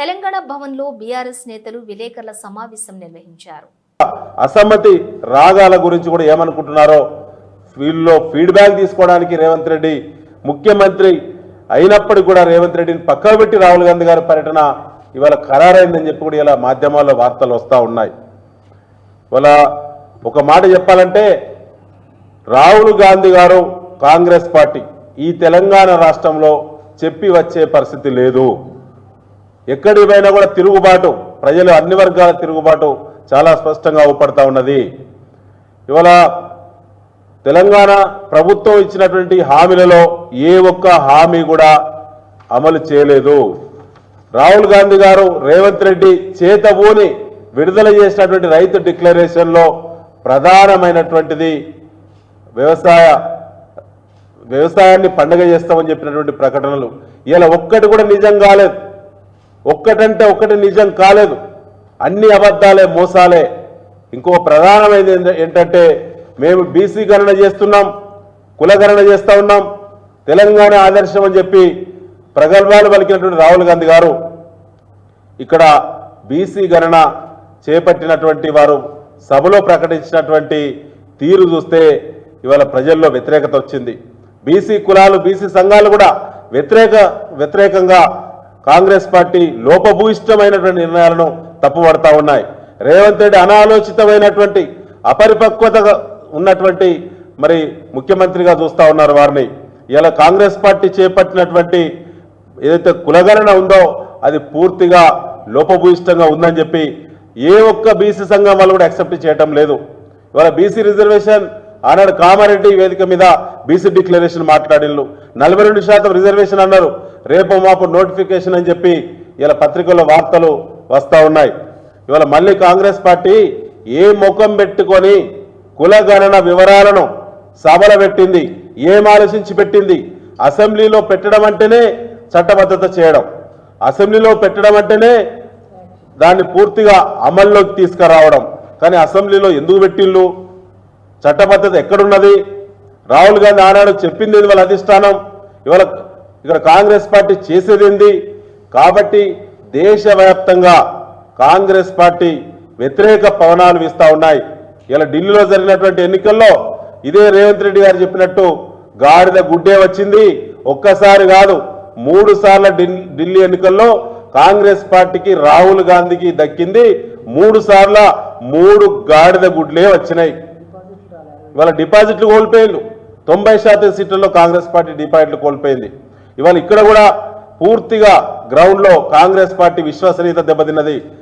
తెలంగాణ భవన్లో బీఆర్ఎస్ నేతలు విలేకరుల సమావేశం నిర్వహించారు. అసమ్మతి రాగాల గురించి కూడా ఏమనుకుంటున్నారో వీళ్ళలో ఫీడ్బ్యాక్ తీసుకోవడానికి రేవంత్ రెడ్డి ముఖ్యమంత్రి అయినప్పటికీ కూడా రేవంత్ రెడ్డిని పక్కన పెట్టి రాహుల్ గాంధీ గారి పర్యటన ఇవాళ ఖరారైందని చెప్పి కూడా ఇలా మాధ్యమాల్లో వార్తలు వస్తూ ఉన్నాయి. ఇవాళ ఒక మాట చెప్పాలంటే రాహుల్ గాంధీ గారు కాంగ్రెస్ పార్టీ ఈ తెలంగాణ రాష్ట్రంలో చెప్పి వచ్చే పరిస్థితి లేదు. ఎక్కడికి పోయినా కూడా తిరుగుబాటు ప్రజలు అన్ని వర్గాల తిరుగుబాటు చాలా స్పష్టంగా ఊపడతా ఉన్నది. ఇవాళ తెలంగాణ ప్రభుత్వం ఇచ్చినటువంటి హామీలలో ఏ ఒక్క హామీ కూడా అమలు చేయలేదు. రాహుల్ గాంధీ గారు రేవంత్ రెడ్డి చేతబూని విడుదల చేసినటువంటి రైతు డిక్లరేషన్లో ప్రధానమైనటువంటిది వ్యవసాయ వ్యవసాయాన్ని పండగ చేస్తామని చెప్పినటువంటి ప్రకటనలు. ఇలా ఒక్కటి కూడా నిజం కాలేదు. ఒక్కటంటే ఒక్కటి నిజం కాలేదు. అన్ని అబద్ధాలే మోసాలే. ఇంకో ప్రధానమైనది ఏంటంటే మేము బీసీ గణన చేస్తున్నాం కులగణన చేస్తూ ఉన్నాం. తెలంగాణ ఆదర్శం అని చెప్పి ప్రగల్భాలు పలికినటువంటి రాహుల్ గాంధీ గారు ఇక్కడ బీసీ గణన చేపట్టినటువంటి వారు సభలో ప్రకటించినటువంటి తీరు చూస్తే ఇవాళ ప్రజల్లో వ్యతిరేకత వచ్చింది. బీసీ కులాలు బీసీ సంఘాలు కూడా వ్యతిరేక వ్యతిరేకంగా కాంగ్రెస్ పార్టీ లోపభూయిష్టమైనటువంటి నిర్ణయాలను తప్పుపడతా ఉన్నాయి. రేవంత్ రెడ్డి అనాలోచితమైనటువంటి అపరిపక్వతగా ఉన్నటువంటి మరి ముఖ్యమంత్రిగా చూస్తా ఉన్నారు వారిని. ఇలా కాంగ్రెస్ పార్టీ చేపట్టినటువంటి ఏదైతే కులగణన ఉందో అది పూర్తిగా లోపభూయిష్టంగా ఉందని చెప్పి ఏ ఒక్క బీసీ సంఘం వాళ్ళు కూడా యాక్సెప్ట్ చేయటం లేదు. ఇవాళ బీసీ రిజర్వేషన్ ఆనాడు కామారెడ్డి వేదిక మీద బీసీ డిక్లరేషన్ మాట్లాడిళ్ళు. నలభై రెండు శాతం రిజర్వేషన్ అన్నారు. రేపు మాపు నోటిఫికేషన్ అని చెప్పి ఇలా పత్రికల్లో వార్తలు వస్తూ ఉన్నాయి. ఇవాళ మళ్ళీ కాంగ్రెస్ పార్టీ ఏ ముఖం పెట్టుకొని కులగణన వివరాలను సభల పెట్టింది ఏం ఆలోచించి పెట్టింది అసెంబ్లీలో పెట్టడం అంటేనే చట్టబద్ధత చేయడం అసెంబ్లీలో పెట్టడం అంటేనే దాన్ని పూర్తిగా అమల్లోకి తీసుకురావడం. కానీ అసెంబ్లీలో ఎందుకు పెట్టిళ్ళు? చట్టబద్ధత ఎక్కడున్నది? రాహుల్ గాంధీ ఆనాడు చెప్పింది వాళ్ళ అధిష్టానం. ఇవాళ ఇక్కడ కాంగ్రెస్ పార్టీ చేసేది కాబట్టి దేశవ్యాప్తంగా కాంగ్రెస్ పార్టీ వ్యతిరేక పవనాలు వీస్తూ ఉన్నాయి. ఇలా ఢిల్లీలో జరిగినటువంటి ఎన్నికల్లో ఇదే రేవంత్ రెడ్డి గారు చెప్పినట్టు గాడిద గుడ్డే వచ్చింది. ఒక్కసారి కాదు మూడు సార్ల ఢిల్లీ ఎన్నికల్లో కాంగ్రెస్ పార్టీకి రాహుల్ గాంధీకి దక్కింది. మూడు సార్ల మూడు గాడిద గుడ్లే వచ్చినాయి. ఇవాళ డిపాజిట్లు కోల్పోయిండు తొంభై శాతం సీట్లలో కాంగ్రెస్ పార్టీ డిపాజిట్లు కోల్పోయింది. ఇవాళ ఇక్కడ కూడా పూర్తిగా గ్రౌండ్లో కాంగ్రెస్ పార్టీ విశ్వసనీయత దెబ్బతిన్నది.